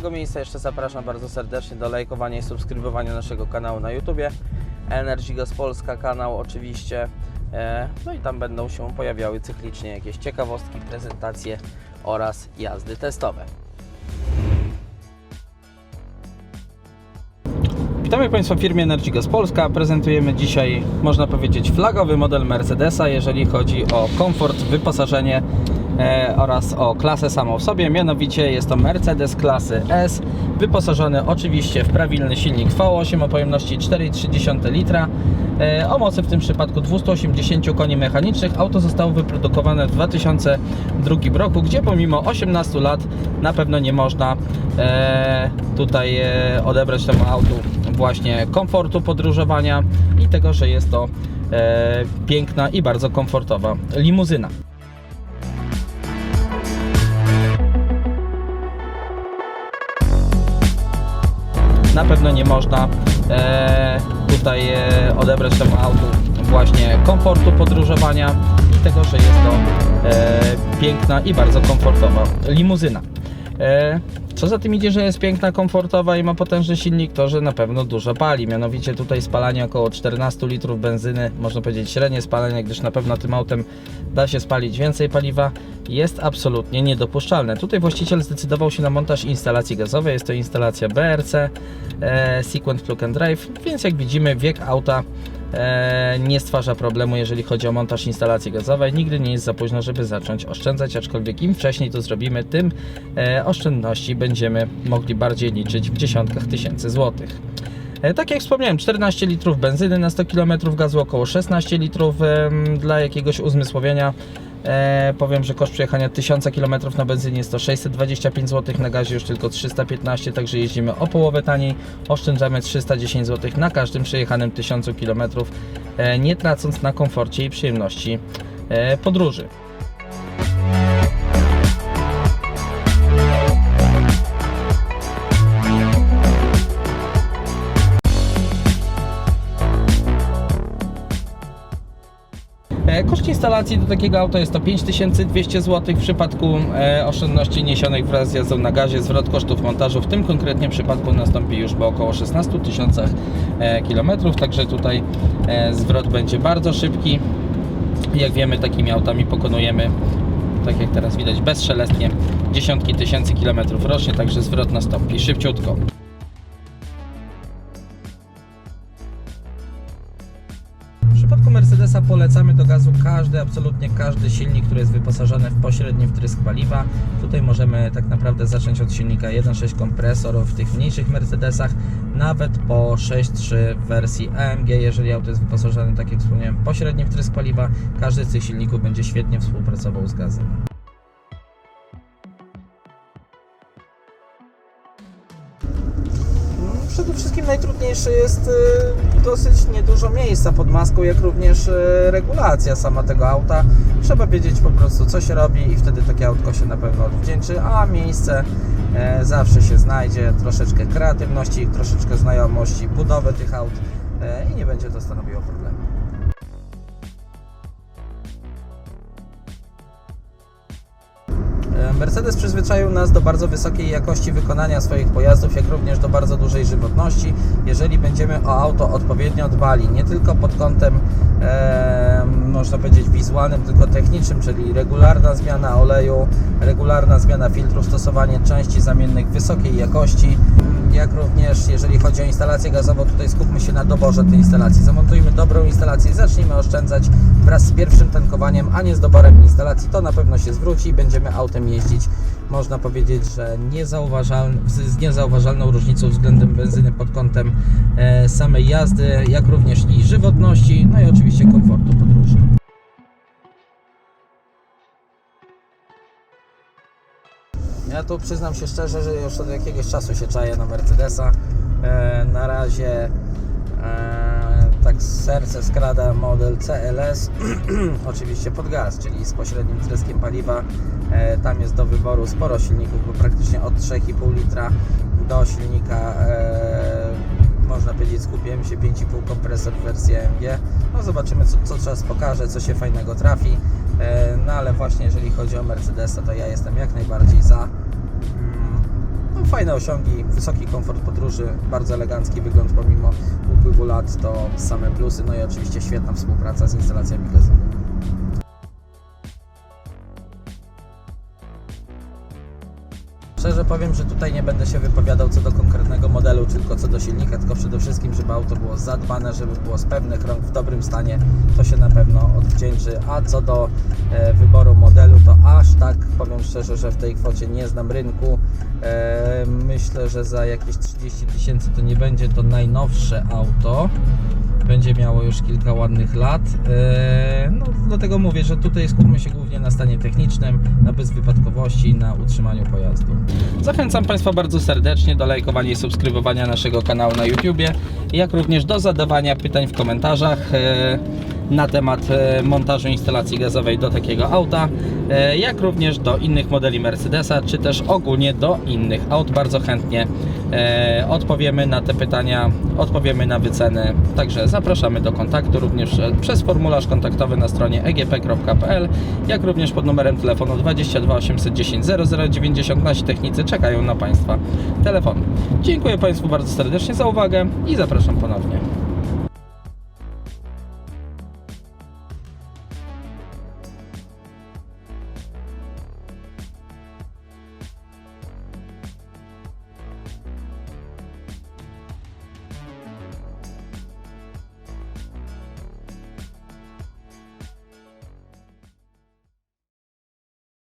miejsca jeszcze zapraszam bardzo serdecznie do lajkowania i subskrybowania naszego kanału na YouTubie. Energy Gas Polska kanał oczywiście. E, No i tam będą się pojawiały cyklicznie jakieś ciekawostki, prezentacje oraz jazdy testowe. Witamy Państwa w firmie Energy Gas Polska. Prezentujemy dzisiaj, można powiedzieć, flagowy model Mercedesa, jeżeli chodzi o komfort, wyposażenie oraz o klasę samą w sobie. Mianowicie jest to Mercedes klasy S, wyposażony oczywiście w prawilny silnik V8 o pojemności 4,3 litra. E, o mocy w tym przypadku 280 koni mechanicznych. Auto zostało wyprodukowane w 2002 roku, gdzie pomimo 18 lat na pewno nie można e, tutaj e, odebrać temu autu właśnie komfortu podróżowania i tego, że jest to e, piękna i bardzo komfortowa limuzyna. Na pewno nie można e, tutaj e, odebrać temu autu właśnie komfortu podróżowania i tego, że jest to e, piękna i bardzo komfortowa limuzyna. E, co za tym idzie, że jest piękna, komfortowa i ma potężny silnik, to że na pewno dużo pali. Mianowicie tutaj spalanie około 14 litrów benzyny, można powiedzieć średnie spalanie, gdyż na pewno tym autem da się spalić więcej paliwa, jest absolutnie niedopuszczalne. Tutaj właściciel zdecydował się na montaż instalacji gazowej. Jest to instalacja BRC, e, Sequent Plug and Drive, więc jak widzimy wiek auta nie stwarza problemu, jeżeli chodzi o montaż instalacji gazowej. Nigdy nie jest za późno, żeby zacząć oszczędzać, aczkolwiek im wcześniej to zrobimy, tym e, oszczędności będziemy mogli bardziej liczyć w dziesiątkach tysięcy złotych. E, Tak jak wspomniałem, 14 litrów benzyny na 100 km, gazu około 16 litrów dla jakiegoś uzmysłowienia. E, powiem, że koszt przejechania 1000 km na benzynie jest to 625 zł, na gazie już tylko 315, także jeździmy o połowę taniej, oszczędzamy 310 zł na każdym przejechanym 1000 km, e, nie tracąc na komforcie i przyjemności e, podróży. Koszt instalacji do takiego auta jest to 5200 zł. W przypadku e, oszczędności niesionych wraz z jazdą na gazie zwrot kosztów montażu w tym konkretnie przypadku nastąpi już po około 16 tysiącach e, kilometrów, także tutaj e, zwrot będzie bardzo szybki. Jak wiemy, takimi autami pokonujemy, tak jak teraz widać, bezszelestnie dziesiątki tysięcy kilometrów rocznie, także zwrot nastąpi szybciutko. Polecamy do gazu każdy, absolutnie każdy silnik, który jest wyposażony w pośredni wtrysk paliwa. Tutaj możemy tak naprawdę zacząć od silnika 1.6 kompresor w tych mniejszych Mercedesach, nawet po 6.3 w wersji AMG, jeżeli auto jest wyposażone, tak jak wspomniałem, pośredni wtrysk paliwa. Każdy z tych silników będzie świetnie współpracował z gazem. Przede wszystkim najtrudniejsze jest y, dosyć niedużo miejsca pod maską, jak również y, regulacja sama tego auta. Trzeba wiedzieć po prostu co się robi i wtedy takie autko się na pewno odwdzięczy, a miejsce e, zawsze się znajdzie, troszeczkę kreatywności, troszeczkę znajomości budowy tych aut e, i nie będzie to stanowiło problemu. Mercedes przyzwyczaił nas do bardzo wysokiej jakości wykonania swoich pojazdów, jak również do bardzo dużej żywotności. Jeżeli będziemy o auto odpowiednio dbali, nie tylko pod kątem, e, można powiedzieć, wizualnym, tylko technicznym, czyli regularna zmiana oleju, regularna zmiana filtru, stosowanie części zamiennych wysokiej jakości, jak również jeżeli chodzi o instalację gazową, tutaj skupmy się na doborze tej instalacji. Zamontujmy dobrą instalację i zacznijmy oszczędzać wraz z pierwszym tankowaniem, a nie z doborem instalacji. To na pewno się zwróci i będziemy autem jeździć, można powiedzieć, że niezauważaln, z z niezauważalną różnicą względem benzyny pod kątem e, samej jazdy, jak również i żywotności, no i oczywiście komfortu podróży. Ja tu przyznam się szczerze, że już od jakiegoś czasu się czaję na Mercedesa. E, na razie e, tak serce skrada model CLS, oczywiście pod gaz, czyli z pośrednim tryskiem paliwa. E, tam jest do wyboru sporo silników, bo praktycznie od 3,5 litra do silnika można powiedzieć skupiłem się 5,5 kompresor w wersji AMG. No zobaczymy co, co czas pokaże, co się fajnego trafi. E, no ale właśnie jeżeli chodzi o Mercedesa, to ja jestem jak najbardziej za. Mm, No, fajne osiągi, wysoki komfort podróży, bardzo elegancki wygląd pomimo upływu lat, to same plusy, no i oczywiście świetna współpraca z instalacjami gazowymi. Szczerze powiem, że tutaj nie będę się wypowiadał co do konkretnego modelu, tylko co do silnika, tylko przede wszystkim, żeby auto było zadbane, żeby było z pewnych rąk w dobrym stanie, to się na pewno odwdzięczy. A co do e, wyboru modelu, to aż tak powiem szczerze, że w tej kwocie nie znam rynku. E, myślę, że za jakieś 30 tysięcy to nie będzie to najnowsze auto. Będzie miało już kilka ładnych lat. E, No, dlatego mówię, że tutaj skupmy się głównie na stanie technicznym, na bezwypadkowości na utrzymaniu pojazdu. Zachęcam Państwa bardzo serdecznie do lajkowania i subskrybowania naszego kanału na YouTubie, jak również do zadawania pytań w komentarzach e, na temat e, montażu instalacji gazowej do takiego auta, jak również do innych modeli Mercedesa, czy też ogólnie do innych aut. Bardzo chętnie odpowiemy na te pytania, odpowiemy na wyceny. Także zapraszamy do kontaktu również e, przez formularz kontaktowy na stronie egp.pl, jak również pod numerem telefonu 22 810 0090. Nasi technicy czekają na Państwa telefon. Dziękuję Państwu bardzo serdecznie za uwagę i zapraszam ponownie.